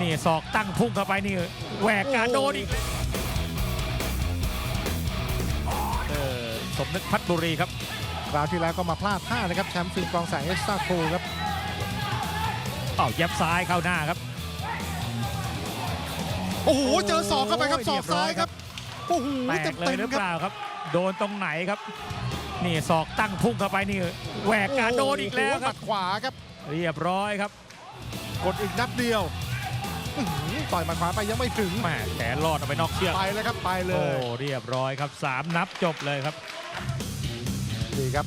นี่ศอกตั้งพุ่งเข้าไปนี่แหวกการโดนอีกเออสมนึกพัฒบุรีครับคราวที่แล้วก็มาพลาดท่านะครับแชมป์ฟิล์มกองแสงเอสตาโคครับเอ้ายับซ้ายเข้าหน้าครับ โอ้โหเจอศอกเข้าไปครับศอกซ้ายครับโอ้โหแตเต็กมเลเต็ยมหรือคเปรับล่าครับ โดนตรงไหนครับ นี่ศอกตั้งพุ่งเข้าไปนี่แหวกการโดนอีกแล้วโโหคหรัมับดขวาครับ เรียบร้อยครับ กดอีกนัดเดียวอื้อหือ ต่อยหมัดขวาไปยังไม่ถึงแหม่แขนรอดออกไปนอกเชือก ไปแล้วครับไปเลโอ้ ยเรียบร้อยครับสามนับจบเลยครับ นี่ครับ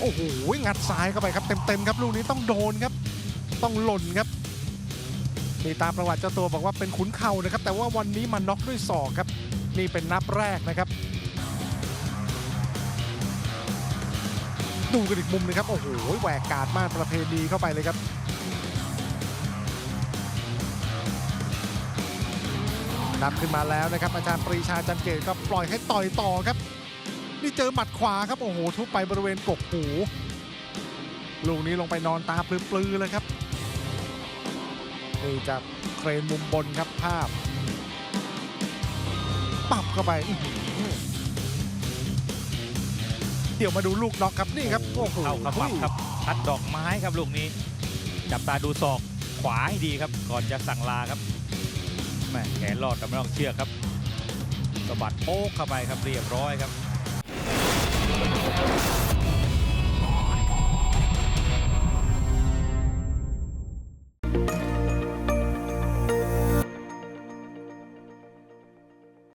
โอ้โหงัดซ้ายเข้าไปครับเต็มๆครับลูกนี้ต้องโดนครับ ต้องหล่นครับนี่ตามประวัติเจ้าตัวบอกว่าเป็นขุนเข่านะครับ แต่ว่าวันนี้มันน็อกด้วยศอกครับ นี่เป็นนับแรกนะครับ ดูกันอีกมุมหนึงครับโอ้โหแหวกการดมากประเพณีเข้าไปเลยครับ นับขึ้นมาแล้วนะครับอาจารย์ปรีชาจันเกตก็ปล่อยให้ต่อยต่อครับ นี่เจอหมัดขวาครับโอ้โหทุบไปบริเวณกกหูลูกนี้ลงไปนอนตาปลือๆเลยครับนี่จากเครนมุมบนครับภาพปับเข้าไปอื้อหือเดี๋ยวมาดูลูกน็อกครับนี่ครับโอ้โหเข้าขมับครับทัดดอกไม้ครับลูกนี้ จับตาดูศอกขวาให้ดีครับ ก่อนจะสั่งลาครับ แม่แขนรอดแต่ไม่ต้องเชือกครับสะบัดโป๊กเข้าไปครับเรียบร้อยครับ